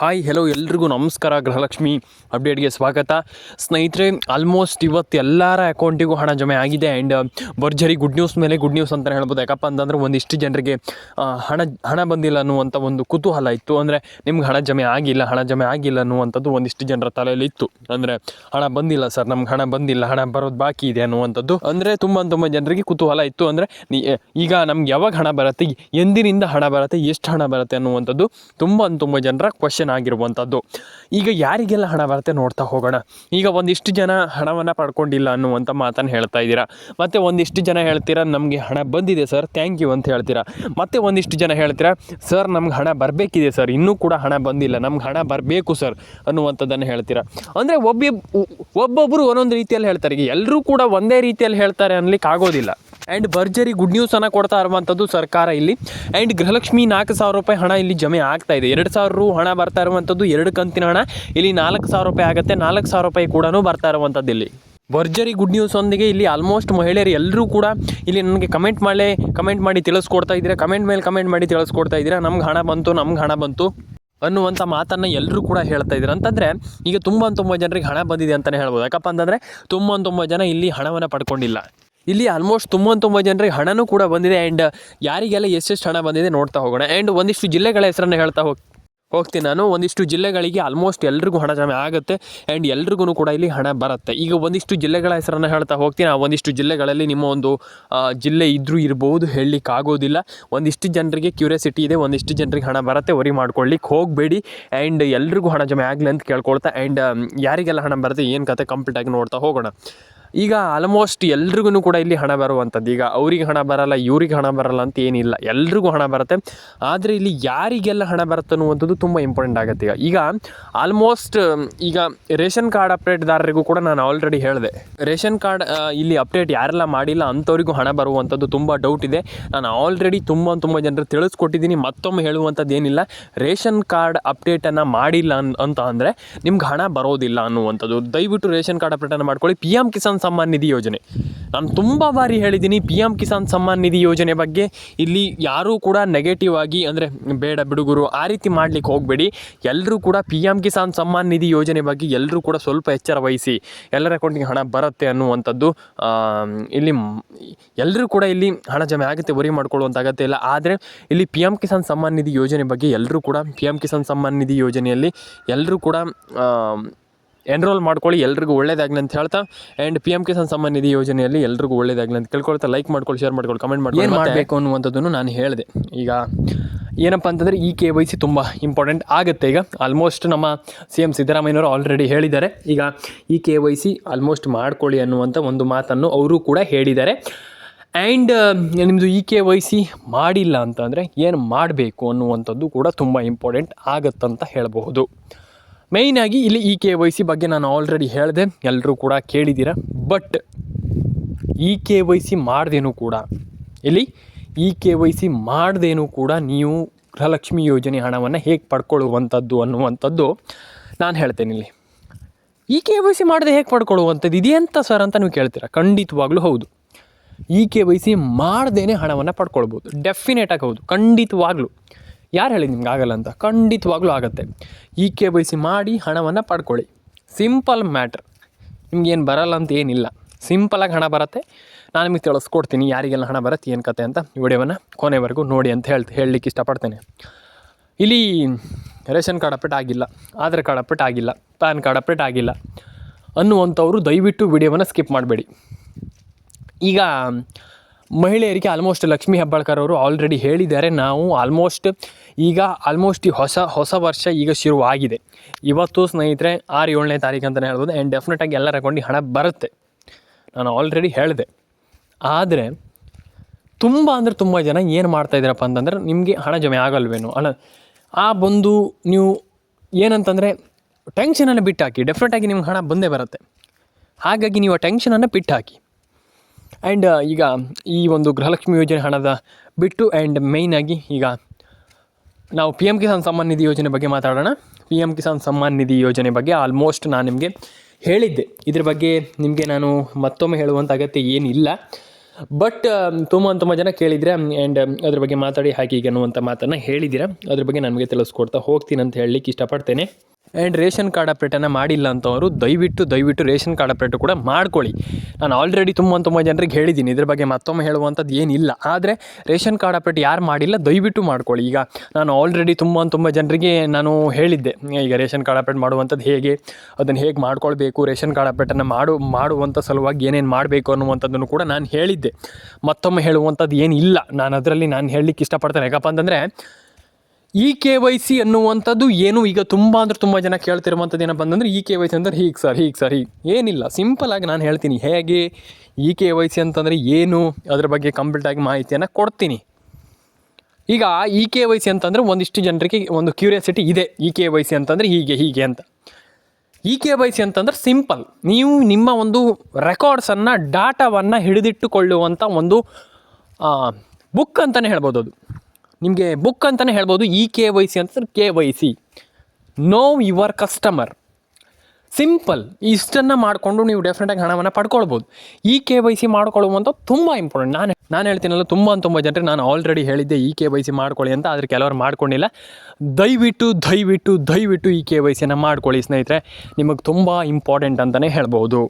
Hi hello ಎಲ್ರಿಗೂ ನಮಸ್ಕಾರ, ಗೃಹಲಕ್ಷ್ಮಿ ಅಪ್ಡೇಟ್ಗೆ ಸ್ವಾಗತ. ಸ್ನೇಹಿತರೆ ಆಲ್ಮೋಸ್ಟ್ ಇವತ್ತು ಎಲ್ಲರ ಅಕೌಂಟಿಗೂ ಹಣ ಜಮೆ ಆಗಿದೆ ಆ್ಯಂಡ್ ಭರ್ಜರಿ ಗುಡ್ ನ್ಯೂಸ್ ಮೇಲೆ ಗುಡ್ ನ್ಯೂಸ್ ಅಂತಲೇ ಹೇಳ್ಬೋದು. ಯಾಕಪ್ಪ ಅಂತಂದ್ರೆ ಒಂದಿಷ್ಟು ಜನರಿಗೆ ಹಣ ಹಣ ಬಂದಿಲ್ಲ ಅನ್ನುವಂಥ ಒಂದು ಕುತೂಹಲ ಇತ್ತು. ಅಂದರೆ ನಿಮ್ಗೆ ಹಣ ಜಮೆ ಆಗಿಲ್ಲ, ಹಣ ಜಮೆ ಆಗಿಲ್ಲ ಅನ್ನುವಂಥದ್ದು ಒಂದಿಷ್ಟು ಜನರ ತಲೆಯಲ್ಲಿ ಇತ್ತು. ಅಂದರೆ ಹಣ ಬಂದಿಲ್ಲ ಸರ್, ನಮ್ಗೆ ಹಣ ಬಂದಿಲ್ಲ, ಹಣ ಬರೋದು ಬಾಕಿ ಇದೆ ಅನ್ನುವಂಥದ್ದು. ಅಂದರೆ ತುಂಬ ತುಂಬ ಜನರಿಗೆ ಕುತೂಹಲ ಇತ್ತು. ಅಂದರೆ ಈಗ ನಮ್ಗೆ ಯಾವಾಗ ಹಣ ಬರುತ್ತೆ, ಎಂದಿನಿಂದ ಹಣ ಬರುತ್ತೆ, ಎಷ್ಟು ಹಣ ಬರುತ್ತೆ ಅನ್ನುವಂಥದ್ದು ತುಂಬ ತುಂಬ ಜನರ ಕ್ವಶನ್ ಆಗಿರುವಂಥದ್ದು. ಈಗ ಯಾರಿಗೆಲ್ಲ ಹಣ ಬರುತ್ತೆ ನೋಡ್ತಾ ಹೋಗೋಣ. ಈಗ ಒಂದಿಷ್ಟು ಜನ ಹಣವನ್ನು ಪಡ್ಕೊಂಡಿಲ್ಲ ಅನ್ನುವಂಥ ಮಾತನ್ನು ಹೇಳ್ತಾ ಇದ್ದೀರಾ? ಮತ್ತು ಒಂದಿಷ್ಟು ಜನ ಹೇಳ್ತೀರಾ, ನಮಗೆ ಹಣ ಬಂದಿದೆ ಸರ್ ಥ್ಯಾಂಕ್ ಯು ಅಂತ ಹೇಳ್ತೀರಾ? ಮತ್ತು ಒಂದಿಷ್ಟು ಜನ ಹೇಳ್ತೀರಾ, ಸರ್, ನಮ್ಗೆ ಹಣ ಬರಬೇಕಿದೆ ಸರ್, ಇನ್ನೂ ಕೂಡ ಹಣ ಬಂದಿಲ್ಲ, ನಮ್ಗೆ ಹಣ ಬರಬೇಕು ಸರ್ ಅನ್ನುವಂಥದ್ದನ್ನು ಹೇಳ್ತೀರಾ? ಅಂದರೆ ಒಬ್ಬ ಒಬ್ಬೊಬ್ಬರು ಒಂದೊಂದು ರೀತಿಯಲ್ಲಿ ಹೇಳ್ತಾರೆ. ಈಗ ಎಲ್ಲರೂ ಕೂಡ ಒಂದೇ ರೀತಿಯಲ್ಲಿ ಹೇಳ್ತಾರೆ ಅನ್ಲಿಕ್ಕೆ ಆಗೋದಿಲ್ಲ ಆ್ಯಂಡ್ ಭರ್ಜರಿ ಗುಡ್ ನ್ಯೂಸನ್ನು ಕೊಡ್ತಾ ಇರುವಂಥದ್ದು ಸರ್ಕಾರ ಇಲ್ಲಿ. ಆ್ಯಂಡ್ ಗೃಹಲಕ್ಷ್ಮಿ ನಾಲ್ಕು ಸಾವಿರ ರೂಪಾಯಿ ಹಣ ಇಲ್ಲಿ ಜಮೆ ಆಗ್ತಾ ಇದೆ. ಎರಡು ಸಾವಿರ ರೂ ಹಣ ಬರ್ತಾ ಇರುವಂಥದ್ದು ಎರಡು ಕಂತಿನ ಹಣ. ಇಲ್ಲಿ ನಾಲ್ಕು ಸಾವಿರ ರೂಪಾಯಿ ಆಗುತ್ತೆ. ನಾಲ್ಕು ಸಾವಿರ ರೂಪಾಯಿ ಕೂಡ ಬರ್ತಾ ಇರುವಂಥದ್ದು ಇಲ್ಲಿ. ಭರ್ಜರಿ ಗುಡ್ ನ್ಯೂಸ್ ಒಂದಿಗೆ ಇಲ್ಲಿ ಆಲ್ಮೋಸ್ಟ್ ಮಹಿಳೆಯರು ಎಲ್ಲರೂ ಕೂಡ ಇಲ್ಲಿ ನನಗೆ ಕಮೆಂಟ್ ಮಾಡಿ ಕಮೆಂಟ್ ಮಾಡಿ ತಿಳಿಸ್ಕೊಡ್ತಾ ಇದ್ದೀರಾ? ಕಮೆಂಟ್ ಮೇಲೆ ಕಮೆಂಟ್ ಮಾಡಿ ತಿಳಿಸ್ಕೊಡ್ತಾ ಇದ್ದೀರಾ? ನಮ್ಗೆ ಹಣ ಬಂತು, ನಮ್ಗೆ ಹಣ ಬಂತು ಅನ್ನುವಂಥ ಮಾತನ್ನು ಎಲ್ಲರೂ ಕೂಡ ಹೇಳ್ತಾ ಇದ್ದಾರೆ? ಅಂತಂದರೆ ಈಗ ತುಂಬ ತುಂಬ ಜನರಿಗೆ ಹಣ ಬಂದಿದೆ ಅಂತಲೇ ಹೇಳ್ಬೋದು. ಯಾಕಪ್ಪ ಅಂತಂದರೆ ತುಂಬ ತುಂಬ ಜನ ಇಲ್ಲಿ ಹಣವನ್ನು ಪಡ್ಕೊಂಡಿಲ್ಲ. ಇಲ್ಲಿ ಆಲ್ಮೋಸ್ಟ್ ತುಂಬ ತುಂಬ ಜನರಿಗೆ ಹಣನೂ ಕೂಡ ಬಂದಿದೆ ಆ್ಯಂಡ್ ಯಾರಿಗೆಲ್ಲ ಎಷ್ಟೆಷ್ಟು ಹಣ ಬಂದಿದೆ ನೋಡ್ತಾ ಹೋಗೋಣ. ಆ್ಯಂಡ್ ಒಂದಿಷ್ಟು ಜಿಲ್ಲೆಗಳ ಹೆಸರನ್ನು ಹೇಳ್ತಾ ಹೋಗಿ, ಹೋಗ್ತೀನಿ ನಾನು. ಒಂದಿಷ್ಟು ಜಿಲ್ಲೆಗಳಿಗೆ ಆಲ್ಮೋಸ್ಟ್ ಎಲ್ರಿಗೂ ಹಣ ಜಮೆ ಆಗುತ್ತೆ ಆ್ಯಂಡ್ ಎಲ್ರಿಗೂ ಕೂಡ ಇಲ್ಲಿ ಹಣ ಬರುತ್ತೆ. ಈಗ ಒಂದಿಷ್ಟು ಜಿಲ್ಲೆಗಳ ಹೆಸರನ್ನು ಹೇಳ್ತಾ ಹೋಗ್ತೀನಿ. ಆ ಒಂದಿಷ್ಟು ಜಿಲ್ಲೆಗಳಲ್ಲಿ ನಿಮ್ಮ ಒಂದು ಜಿಲ್ಲೆ ಇದ್ದರೂ ಇರ್ಬೋದು, ಹೇಳಲಿಕ್ಕೆ ಆಗೋದಿಲ್ಲ. ಒಂದಿಷ್ಟು ಜನರಿಗೆ ಕ್ಯೂರಿಯಾಸಿಟಿ ಇದೆ, ಒಂದಿಷ್ಟು ಜನರಿಗೆ ಹಣ ಬರುತ್ತೆ ವರಿ ಮಾಡ್ಕೊಳ್ಳಿಕ್ಕೆ ಹೋಗಬೇಡಿ. ಆ್ಯಂಡ್ ಎಲ್ರಿಗೂ ಹಣ ಜಮೆ ಆಗಲಿ ಅಂತ ಕೇಳ್ಕೊಳ್ತಾ ಆ್ಯಂಡ್ ಯಾರಿಗೆಲ್ಲ ಹಣ ಬರುತ್ತೆ, ಏನು ಕತೆ ಕಂಪ್ಲೀಟಾಗಿ ನೋಡ್ತಾ ಹೋಗೋಣ. ಈಗ ಆಲ್ಮೋಸ್ಟ್ ಎಲ್ರಿಗೂ ಕೂಡ ಇಲ್ಲಿ ಹಣ ಬರುವಂಥದ್ದು. ಈಗ ಅವ್ರಿಗೆ ಹಣ ಬರಲ್ಲ, ಇವ್ರಿಗೆ ಹಣ ಬರಲ್ಲ ಅಂತ ಏನಿಲ್ಲ. ಎಲ್ರಿಗೂ ಹಣ ಬರುತ್ತೆ. ಆದರೆ ಇಲ್ಲಿ ಯಾರಿಗೆಲ್ಲ ಹಣ ಬರುತ್ತೆ ಅನ್ನುವಂಥದ್ದು ತುಂಬ ಇಂಪಾರ್ಟೆಂಟ್ ಆಗುತ್ತೆ ಈಗ. ಈಗ ಆಲ್ಮೋಸ್ಟ್ ಈಗ ರೇಷನ್ ಕಾರ್ಡ್ ಅಪ್ಡೇಟ್ದಾರರಿಗೂ ಕೂಡ ನಾನು ಆಲ್ರೆಡಿ ಹೇಳಿದೆ. ರೇಷನ್ ಕಾರ್ಡ್ ಇಲ್ಲಿ ಅಪ್ಡೇಟ್ ಯಾರೆಲ್ಲ ಮಾಡಿಲ್ಲ ಅಂಥವ್ರಿಗೂ ಹಣ ಬರುವಂಥದ್ದು ತುಂಬ ಡೌಟ್ ಇದೆ. ನಾನು ಆಲ್ರೆಡಿ ತುಂಬ ತುಂಬ ಜನರು ತಿಳಿಸ್ಕೊಟ್ಟಿದ್ದೀನಿ. ಮತ್ತೊಮ್ಮೆ ಹೇಳುವಂಥದ್ದು ಏನಿಲ್ಲ. ರೇಷನ್ ಕಾರ್ಡ್ ಅಪ್ಡೇಟನ್ನು ಮಾಡಿಲ್ಲ ಅಂತ ಅಂದರೆ ನಿಮ್ಗೆ ಹಣ ಬರೋದಿಲ್ಲ ಅನ್ನುವಂಥದ್ದು. ದಯವಿಟ್ಟು ರೇಷನ್ ಕಾರ್ಡ್ ಅಪ್ಡೇಟನ್ನು ಮಾಡ್ಕೊಳ್ಳಿ. P M Kisan Samman Nidhi Yojana. ನಾನು ತುಂಬ ಬಾರಿ ಹೇಳಿದ್ದೀನಿ ಪಿ ಎಂ ಕಿಸಾನ್ ಸಮ್ಮಾನ್ ನಿಧಿ ಯೋಜನೆ ಬಗ್ಗೆ. ಇಲ್ಲಿ ಯಾರೂ ಕೂಡ ನೆಗೆಟಿವ್ ಆಗಿ ಅಂದರೆ ಬೇಡ ಬಿಡುಗರು ಆ ರೀತಿ ಮಾಡಲಿಕ್ಕೆ ಹೋಗಬೇಡಿ. ಎಲ್ಲರೂ ಕೂಡ ಪಿ ಎಂ ಕಿಸಾನ್ ಸಮ್ಮಾನ್ ನಿಧಿ ಯೋಜನೆ ಬಗ್ಗೆ ಎಲ್ಲರೂ ಕೂಡ ಸ್ವಲ್ಪ ಎಚ್ಚರ ವಹಿಸಿ. ಎಲ್ಲರ ಅಕೌಂಟಿಗೆ ಹಣ ಬರುತ್ತೆ ಅನ್ನುವಂಥದ್ದು ಇಲ್ಲಿ ಎಲ್ಲರೂ ಕೂಡ ಇಲ್ಲಿ ಹಣ ಜಮೆ ಆಗುತ್ತೆ, ವರಿ ಮಾಡ್ಕೊಳ್ಳುವಂಥ ಅಗತ್ಯ ಇಲ್ಲ. ಆದರೆ ಇಲ್ಲಿ ಪಿ ಎಂ ಕಿಸಾನ್ ಸಮ್ಮಾನ್ ನಿಧಿ ಯೋಜನೆ ಬಗ್ಗೆ ಎಲ್ಲರೂ ಕೂಡ ಪಿ ಎಂ ಕಿಸಾನ್ ಸಮ್ಮಾನ್ ನಿಧಿ ಯೋಜನೆಯಲ್ಲಿ ಎಲ್ಲರೂ ಕೂಡ ಎನ್ರೋಲ್ ಮಾಡ್ಕೊಳ್ಳಿ ಎಲ್ರಿಗೂ ಒಳ್ಳೇದಾಗಲಿ ಅಂತ ಹೇಳ್ತಾ and P M Kisan Samman Nidhi ಯೋಜನೆಯಲ್ಲಿ ಎಲ್ರಿಗೂ ಒಳ್ಳೇದಾಗಲಿ ಅಂತ ಕೇಳ್ಕೊಳ್ತಾ ಲೈಕ್ ಮಾಡ್ಕೊಳ್ಳಿ ಶೇರ್ ಮಾಡ್ಕೊಳ್ಳಿ ಕಮೆಂಟ್ ಮಾಡಿ ಏನು ಮಾಡಬೇಕು ಅನ್ನುವಂಥದ್ದನ್ನು ನಾನು ಹೇಳಿದೆ. ಈಗ ಏನಪ್ಪ ಅಂತಂದರೆ ಈ ಕೆ ವೈ ಸಿ ತುಂಬ ಇಂಪಾರ್ಟೆಂಟ್ ಆಗುತ್ತೆ. ಈಗ ಆಲ್ಮೋಸ್ಟ್ ನಮ್ಮ ಸಿ ಎಂ ಸಿದ್ದರಾಮಯ್ಯನವರು ಆಲ್ರೆಡಿ ಹೇಳಿದ್ದಾರೆ. ಈಗ ಈ ಕೆ ವೈ ಸಿ ಆಲ್ಮೋಸ್ಟ್ ಮಾಡ್ಕೊಳ್ಳಿ ಅನ್ನುವಂಥ ಒಂದು ಮಾತನ್ನು ಅವರು ಕೂಡ ಹೇಳಿದ್ದಾರೆ. ಆ್ಯಂಡ್ ನಿಮ್ಮದು ಈ ಕೆ ವೈ ಸಿ ಮಾಡಿಲ್ಲ ಅಂತಂದರೆ ಏನು ಮಾಡಬೇಕು ಅನ್ನುವಂಥದ್ದು ಕೂಡ ತುಂಬ ಇಂಪಾರ್ಟೆಂಟ್ ಆಗತ್ತಂತ ಹೇಳಬಹುದು. ಮೇಯ್ನಾಗಿ ಇಲ್ಲಿ ಇ ಕೆ ವೈ ಸಿ ಬಗ್ಗೆ ನಾನು ಆಲ್ರೆಡಿ ಹೇಳಿದೆ ಎಲ್ಲರೂ ಕೂಡ ಕೇಳಿದ್ದೀರ. But E K Y C ಮಾಡ್ದೇನು ಕೂಡ, ಇಲ್ಲಿ ಇ ಕೆ ವೈ ಸಿ ಮಾಡ್ದೇನು ಕೂಡ ನೀವು ಗೃಹಲಕ್ಷ್ಮಿ ಯೋಜನೆ ಹಣವನ್ನು ಹೇಗೆ ಪಡ್ಕೊಳ್ಳುವಂಥದ್ದು ಅನ್ನುವಂಥದ್ದು ನಾನು ಹೇಳ್ತೇನೆ ಇಲ್ಲಿ. ಇ ಕೆ ವೈ ಸಿ ಮಾಡದೆ ಹೇಗೆ ಪಡ್ಕೊಳ್ಳುವಂಥದ್ದು ಇದೆಯಂತ ಸರ್ ಅಂತ ನೀವು ಕೇಳ್ತೀರಾ? ಖಂಡಿತವಾಗ್ಲೂ ಹೌದು. ಇ ಕೆ ವೈ ಸಿ ಮಾಡ್ದೇ ಹಣವನ್ನು ಪಡ್ಕೊಳ್ಬೋದು. ಡೆಫಿನೆಟಾಗಿ ಹೌದು. ಖಂಡಿತವಾಗ್ಲೂ. ಯಾರು ಹೇಳಿ ನಿಮ್ಗೆ ಆಗಲ್ಲ ಅಂತ? ಖಂಡಿತವಾಗ್ಲೂ ಆಗುತ್ತೆ. ಇ ಕೆ ವೈ ಸಿ ಮಾಡಿ ಹಣವನ್ನು ಪಡ್ಕೊಳ್ಳಿ. Simple matter. ನಿಮ್ಗೇನು ಬರಲ್ಲ ಅಂತ ಏನಿಲ್ಲ. ಸಿಂಪಲಾಗಿ ಹಣ ಬರುತ್ತೆ. ನಾನು ನಿಮಗೆ ತಿಳಿಸ್ಕೊಡ್ತೀನಿ ಯಾರಿಗೆಲ್ಲ ಹಣ ಬರುತ್ತೆ, ಏನು ಕತೆ ಅಂತ ಈ ವಿಡಿಯೋವನ್ನು ಕೊನೆವರೆಗೂ ನೋಡಿ ಅಂತ ಹೇಳ್ತಿ ಹೇಳಲಿಕ್ಕೆ ಇಷ್ಟಪಡ್ತೇನೆ. ಇಲ್ಲಿ ರೇಷನ್ ಕಾರ್ಡ್ ಅಪ್ಡೇಟ್ ಆಗಿಲ್ಲ. ಆಧಾರ್ ಕಾರ್ಡ್ ಅಪ್ಡೇಟ್ ಆಗಿಲ್ಲ. ಪ್ಯಾನ್ ಕಾರ್ಡ್ ಅಪ್ಡೇಟ್ ಆಗಿಲ್ಲ. ಅನ್ನುವಂಥವ್ರು ದಯವಿಟ್ಟು ವಿಡಿಯೋವನ್ನು ಸ್ಕಿಪ್ ಮಾಡಬೇಡಿ. ಈಗ ಮಹಿಳೆಯರಿಗೆ ಆಲ್ಮೋಸ್ಟ್ ಲಕ್ಷ್ಮೀ ಹೆಬ್ಬಾಳ್ಕರ್ ಅವರು ಆಲ್ರೆಡಿ ಹೇಳಿದ್ದಾರೆ. ನಾವು ಆಲ್ಮೋಸ್ಟ್ ಈಗ ಆಲ್ಮೋಸ್ಟ್ ಈ ಹೊಸ ಹೊಸ ವರ್ಷ ಈಗ ಶುರುವಾಗಿದೆ. ಇವತ್ತು ಸ್ನೇಹಿತರೆ, ಆರು ಏಳನೇ ತಾರೀಕು ಅಂತಲೇ ಹೇಳ್ಬೋದು. ಆ್ಯಂಡ್ ಡೆಫಿನೆಟಾಗಿ ಎಲ್ಲರ ಅಕೌಂಟಿಗೆ ಹಣ ಬರುತ್ತೆ. ನಾನು ಆಲ್ರೆಡಿ ಹೇಳಿದೆ. ಆದರೆ, ತುಂಬ ಅಂದರೆ ತುಂಬ ಜನ ಏನು ಮಾಡ್ತಾ ಇದ್ದೀರಪ್ಪ ಅಂತಂದ್ರೆ, ನಿಮಗೆ ಹಣ ಜಮೆ ಆಗಲ್ವೇನೋ. ಅಲ್ಲ, ಆ ಬಂದು ನೀವು ಏನಂತಂದರೆ ಟೆನ್ಷನನ್ನು ಬಿಟ್ಟು ಹಾಕಿ ಡೆಫಿನೆಟಾಗಿ ನಿಮ್ಗೆ ಹಣ ಬಂದೇ ಬರುತ್ತೆ. ಹಾಗಾಗಿ ನೀವು ಆ ಟೆನ್ಷನನ್ನು ಬಿಟ್ಟು ಹಾಕಿ ಆ್ಯಂಡ್ ಈಗ ಈ ಒಂದು ಗೃಹಲಕ್ಷ್ಮಿ ಯೋಜನೆ ಹಣದ ಬಿಟ್ಟು ಆ್ಯಂಡ್ ಮೇಯ್ನಾಗಿ ಈಗ ನಾವು ಪಿ ಎಂ ಕಿಸಾನ್ ಸಮ್ಮಾನ್ ನಿಧಿ ಯೋಜನೆ ಬಗ್ಗೆ ಮಾತಾಡೋಣ. ಪಿ ಎಂ ಕಿಸಾನ್ ಸಮ್ಮಾನ್ ನಿಧಿ ಯೋಜನೆ ಬಗ್ಗೆ ಆಲ್ಮೋಸ್ಟ್ ನಾನು ನಿಮಗೆ ಹೇಳಿದ್ದೆ. ಇದ್ರ ಬಗ್ಗೆ ನಿಮಗೆ ನಾನು ಮತ್ತೊಮ್ಮೆ ಹೇಳುವಂಥ ಅಗತ್ಯ ಏನಿಲ್ಲ. ಬಟ್ ತುಂಬ ತುಂಬ ಜನ ಕೇಳಿದ್ರೆ ಆ್ಯಂಡ್ ಅದ್ರ ಬಗ್ಗೆ ಮಾತಾಡಿ ಹಾಗೆ ಈಗ ಅನ್ನುವಂಥ ಮಾತನ್ನು ಹೇಳಿದ್ದೀರಾ ಅದ್ರ ಬಗ್ಗೆ ನನಗೆ ತಿಳಿಸ್ಕೊಡ್ತಾ ಹೋಗ್ತೀನಿ ಅಂತ ಹೇಳಲಿಕ್ಕೆ ಇಷ್ಟಪಡ್ತೇನೆ. ಆ್ಯಂಡ್ ರೇಷನ್ ಕಾರ್ಡ್ ಅಪ್ಡೇಟನ್ನು ಮಾಡಿಲ್ಲ ಅಂತವರು, ದಯವಿಟ್ಟು ದಯವಿಟ್ಟು ರೇಷನ್ ಕಾರ್ಡ್ ಅಪ್ಡೇಟು ಕೂಡ ಮಾಡ್ಕೊಳ್ಳಿ. ನಾನು ಆಲ್ರೆಡಿ ತುಂಬ ತುಂಬ ಜನರಿಗೆ ಹೇಳಿದ್ದೀನಿ, ಇದ್ರ ಬಗ್ಗೆ ಮತ್ತೊಮ್ಮೆ ಹೇಳುವಂಥದ್ದು ಏನಿಲ್ಲ. ಆದರೆ ರೇಷನ್ ಕಾರ್ಡ್ ಅಪ್ಡೇಟ್ ಯಾರು ಮಾಡಿಲ್ಲ, ದಯವಿಟ್ಟು ಮಾಡ್ಕೊಳ್ಳಿ. ಈಗ ನಾನು ಆಲ್ರೆಡಿ ತುಂಬ ತುಂಬ ಜನರಿಗೆ ನಾನು ಹೇಳಿದ್ದೆ, ಈಗ ರೇಷನ್ ಕಾರ್ಡ್ ಅಪ್ಡೇಟ್ ಮಾಡುವಂಥದ್ದು ಹೇಗೆ, ಅದನ್ನು ಹೇಗೆ ಮಾಡ್ಕೊಳ್ಬೇಕು, ರೇಷನ್ ಕಾರ್ಡ್ ಅಪ್ಡೇಟನ್ನು ಮಾಡು, ಮಾಡುವಂಥ ಸಲುವಾಗಿ ಏನೇನು ಮಾಡಬೇಕು ಅನ್ನುವಂಥದ್ದನ್ನು ಕೂಡ ನಾನು ಹೇಳಿದ್ದೆ. ಮತ್ತೊಮ್ಮೆ ಹೇಳುವಂಥದ್ದು ಏನಿಲ್ಲ, ನಾನು ಅದರಲ್ಲಿ ನಾನು ಹೇಳಲಿಕ್ಕೆ ಇಷ್ಟಪಡ್ತೇನೆ. ಯಾಕಪ್ಪ ಅಂತಂದರೆ ಇ ಕೆ ವೈ ಸಿ ಅನ್ನುವಂಥದ್ದು ಏನು? ಈಗ ತುಂಬ ಅಂದ್ರೆ ತುಂಬ ಜನ ಕೇಳ್ತಿರುವಂಥದ್ದು ಏನಪ್ಪ ಅಂತಂದರೆ ಇ ಕೆ ವೈ ಸಿ ಅಂದರೆ ಹೀಗೆ ಸರ್ ಹೀಗೆ ಸರ್, ಹೀಗೆ. ಏನಿಲ್ಲ ಆಗಿ ನಾನು ಹೇಳ್ತೀನಿ. ಹೇಗೆ ಇ ಕೆ ವೈ ಸಿ ಅಂತಂದರೆ ಏನು? ಅದ್ರ ಬಗ್ಗೆ ಕಂಪ್ಲೀಟಾಗಿ ಮಾಹಿತಿಯನ್ನು ಕೊಡ್ತೀನಿ. ಈಗ ಇ ಕೆ ವೈ ಸಿ ಅಂತಂದರೆ ಒಂದಿಷ್ಟು ಜನರಿಗೆ ಒಂದು ಕ್ಯೂರಿಯಾಸಿಟಿ ಇದೆ. ಇ ಕೆ ವೈ ಸಿ ಅಂತಂದರೆ ಹೀಗೆ ಹೀಗೆ ಅಂತ. ಇ ಕೆ ವೈ ಸಿ ಅಂತಂದ್ರೆ ಸಿಂಪಲ್ ನೀವು ನಿಮ್ಮ ಒಂದು ರೆಕಾರ್ಡ್ಸನ್ನು ಡಾಟಾವನ್ನು ಹಿಡಿದಿಟ್ಟುಕೊಳ್ಳುವಂಥ ಒಂದು ಬುಕ್ ಅಂತಲೇ ಹೇಳ್ಬೋದು ಅದು. ನಿಮಗೆ ಬುಕ್ ಅಂತಲೇ ಹೇಳ್ಬೋದು. ಇ ಕೆ ವೈ ಸಿ ಅಂತ K Y C. Know your customer simple ಇಷ್ಟನ್ನು ಮಾಡಿಕೊಂಡು ನೀವು ಡೆಫಿನೆಟಾಗಿ ಹಣವನ್ನು ಪಡ್ಕೊಳ್ಬೋದು. ಈ ಕೆ ವೈ ಸಿ ಮಾಡ್ಕೊಳ್ಳುವಂಥ ತುಂಬ ಇಂಪಾರ್ಟೆಂಟ್ ನಾನು ನಾನು ಹೇಳ್ತೀನಲ್ಲ, ತುಂಬ ತುಂಬ ಜನರಿಗೆ ನಾನು ಆಲ್ರೆಡಿ ಹೇಳಿದ್ದೆ ಈ ಕೆ ವೈ ಸಿ ಮಾಡ್ಕೊಳ್ಳಿ ಅಂತ, ಆದರೆ ಕೆಲವರು ಮಾಡ್ಕೊಂಡಿಲ್ಲ. ದಯವಿಟ್ಟು ದಯವಿಟ್ಟು ದಯವಿಟ್ಟು ಈ ಕೆ ವೈ ಸಿಯನ್ನು ಮಾಡ್ಕೊಳ್ಳಿ ಸ್ನೇಹಿತರೆ. ನಿಮಗೆ ತುಂಬ ಇಂಪಾರ್ಟೆಂಟ್ ಅಂತಲೇ ಹೇಳ್ಬೋದು.